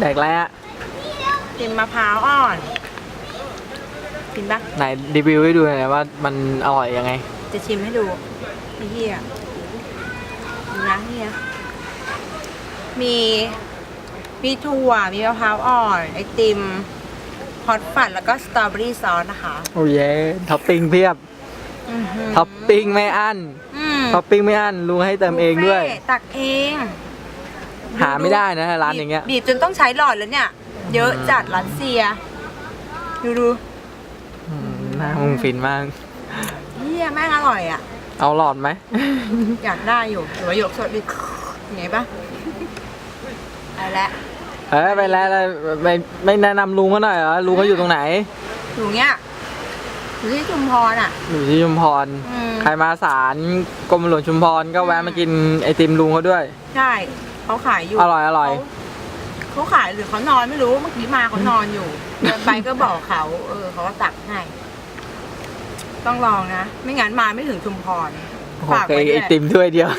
แดกแล้วกินมะพร้าวอ่อน กินปะไหนรีวิวให้ดูหน่อยว่ามันอร่อยยังไง จะชิมให้ดูไอ้เหี้ยดูนะเฮียมีมีถั่วมีมะพร้าวอ่อน ไอติมฮอตฟัดแล้วก็สตรอเบอรี่ซอสนะคะ โอ้เย้ท็อปปิ้งเพียบอื้อหือท็อปปิ้งไม่อั้นอืมท็อปปิ้งไม่อั้นลุงให้เติมเองด้วย บุฟฟ่ตักเอง หาไม่ได้นะร้านอย่างเงี้ย บีบจนต้องใช้หลอดแล้วเนี่ย เยอะจัดรัสเซีย ดูดูอืมหน้ามึงฟินมาก เฮียแม่งอร่อยอะ เอาหลอดไหม อยากได้อยู่หรือว่าหยกสดดิไงปะเอาละเอ้ยไปแล้วแล้วไม่ไม่แนะนำลุงเขาหน่อยเหรอลุงเขาอยู่ตรงไหนอยู่เนี้ยอยู่ที่ชุมพรอะ อยู่ที่ชุมพร อืม ใครมาศาลกรมหลวงชุมพรก็แวะมากินไอติมลุงเขาด้วย ใช่ เขาขายอยู่อร่อยอร่อย เขาเขาขายหรือเขานอนไม่รู้เมื่อกี้มาเขานอนอยู่เดินไปก็บอกเขา เออเขาก็ตักให้ ต้องลองนะ ไม่งั้นมาไม่ถึงชุมพรโอฝากเคไว้ด้ไอวยติมถ้วยเดียว